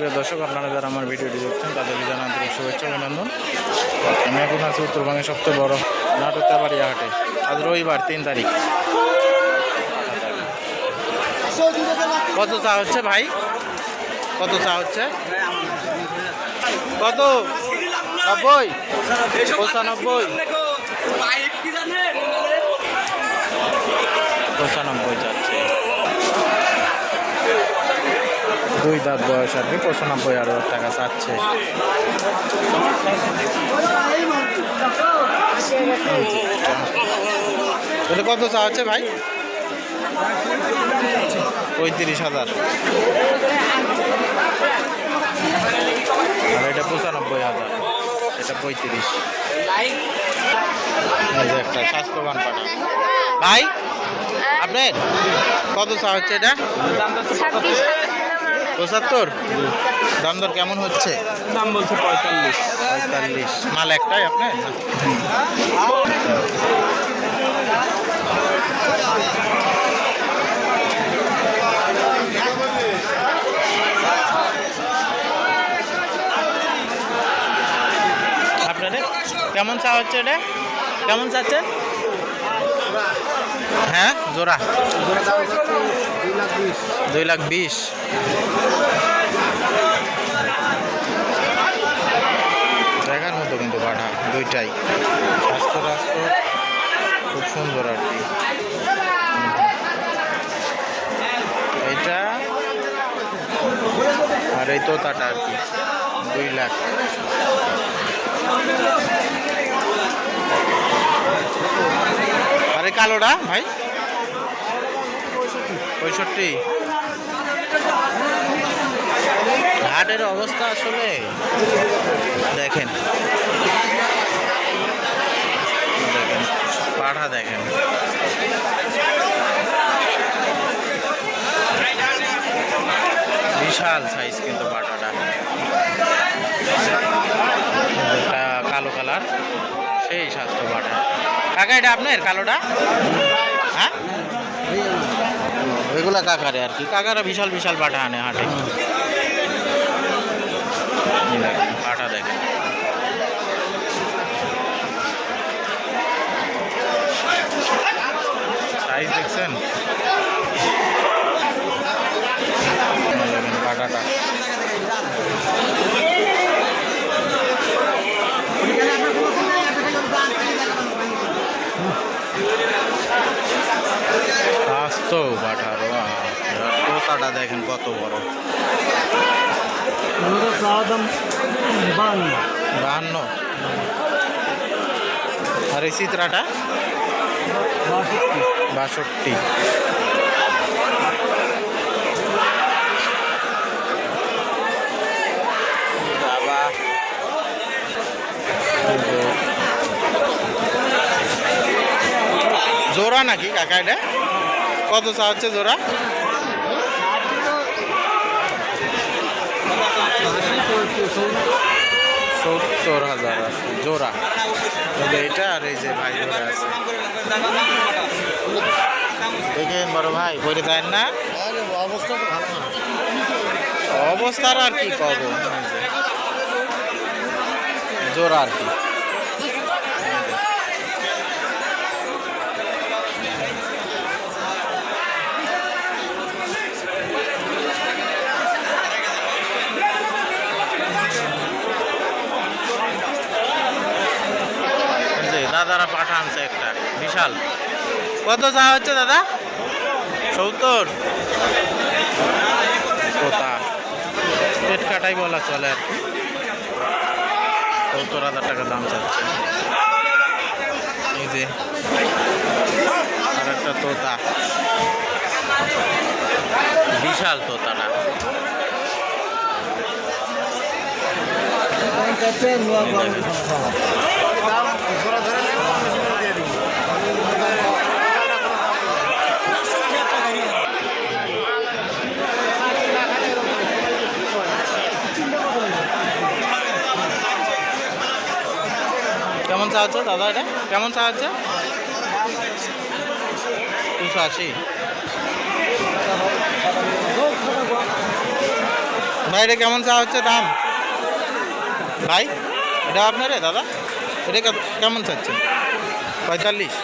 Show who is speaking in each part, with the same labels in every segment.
Speaker 1: সুপ্রিয় দর্শক, আপনারা যারা আমার ভিডিওটি দেখছেন, তাদেরকে জানা আন্তরিক শুভেচ্ছা, অভিনন্দন। আমি এখন আছি উত্তরবঙ্গের সবচেয়ে বড় নাটুত্তাবাড়িয়া হাটে। আজ রবিবার, তিন তারিখ। কত চা হচ্ছে ভাই? কত চা হচ্ছে? কত? নব্বই? পঁচানব্বই? পঁচানব্বই যাচ্ছে দুই দাঁত বয়স আর কি পঁচানব্বই হাজার টাকা চাচ্ছে। এটা কত চা হচ্ছে ভাই? পঁয়ত্রিশ হাজার। আর এটা পঁচানব্বই হাজার, এটা পঁয়ত্রিশ। একটা স্বাস্থ্যবান পাঠা ভাই, আপনার কত চা হচ্ছে এটা পঁচাত্তর? দাম দর কেমন হচ্ছে?
Speaker 2: দাম বলছে পঁয়তাল্লিশ।
Speaker 1: পঁয়তাল্লিশ। মাল একটাই আপনার? আপনাদের? কেমন চা হচ্ছে এটা? কেমন চাচ্ছেন হ্যাঁ? জোড়া। দুই লাখ বিশ। দেখার মতো কিন্তু পাঠা দুইটাই। স্বাস্থ্য রাস্ত্র খুব সুন্দর আর কি। এইটা আর এই তোতাটা আর কি দুই লাখ। এই কালোটা, ভাই? পঁয়ষট্টি। হাটের অবস্থা আসলে, দেখেন। দেখেন পাঠা দেখেন। বিশাল সাইজ কিন্তু পাঠাটা কালো কালার। সেই স্বাস্থ্য পাঠা কাকা এটা আপনার কালোটা? হ্যাঁ? কাকারে আর কি। কাকারা বিশাল বিশাল পাঠা আনে হাটে। পাঠা দেখেন সাইজ দেখছেন এই দেখেন পাঠাটা পাঠা তোতাটা দেখেন কত বড় বাহান্ন আর এই চিত্রাটা
Speaker 2: বাষট্টি
Speaker 1: জোড়া নাকি কাকা এটা কত চা হচ্ছে জোড়া? সত্তর হাজার আছে জোড়া। তবে এটা আর এই যে ভাই ধরে আছে। দেখেন বড় ভাই করে দেন না
Speaker 2: অবস্থা তো ভালো না?
Speaker 1: অবস্থার আর কি কব? জোড়া আর কি। দাদারা পাঠা আনছে একটা, বিশাল। কত চা হচ্ছে দাদা? সত্তর। কোথা? পেট কাটাই বলা চলে সত্তর হাজার টাকা দাম চাচ্ছে। এই যে আর একটা তোতা। বিশাল তোতাটা। কেমন হচ্ছে দাদা এটা? কেমন সাহায্য? দুশো আশি। ভাই, এটা কেমন চা হচ্ছে দাম? ভাই, এটা আপনারে দাদা? এটা কেমন চাচ্ছে পঁয়তাল্লিশ।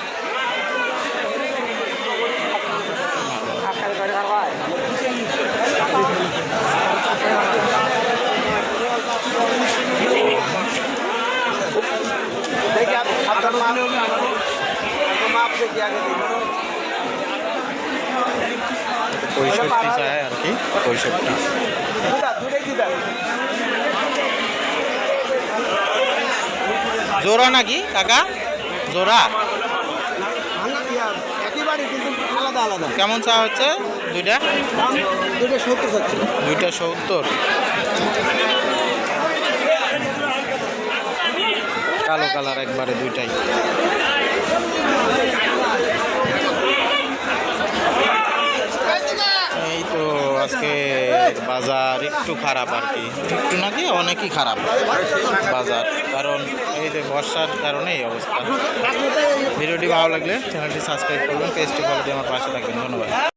Speaker 1: পঁয়ষট্টি জোড়া নাকি, কাকা? জোড়া? কেমন চা হচ্ছে? দুইটা?
Speaker 2: দাম দুটো সত্তর
Speaker 1: দুইটা সত্তর। কালো কালার একবারে দুইটাই। এই তো আজকে বাজার একটু খারাপ আর কি। একটু নাকি? অনেকই খারাপ। বাজার কারণ এই যে বর্ষার কারণে এই অবস্থা। ভিডিওটি ভালো লাগলে চ্যানেলটি সাবস্ক্রাইব করবেন পেজটি ফলো দিয়ে আমার পাশে থাকবেন। ধন্যবাদ।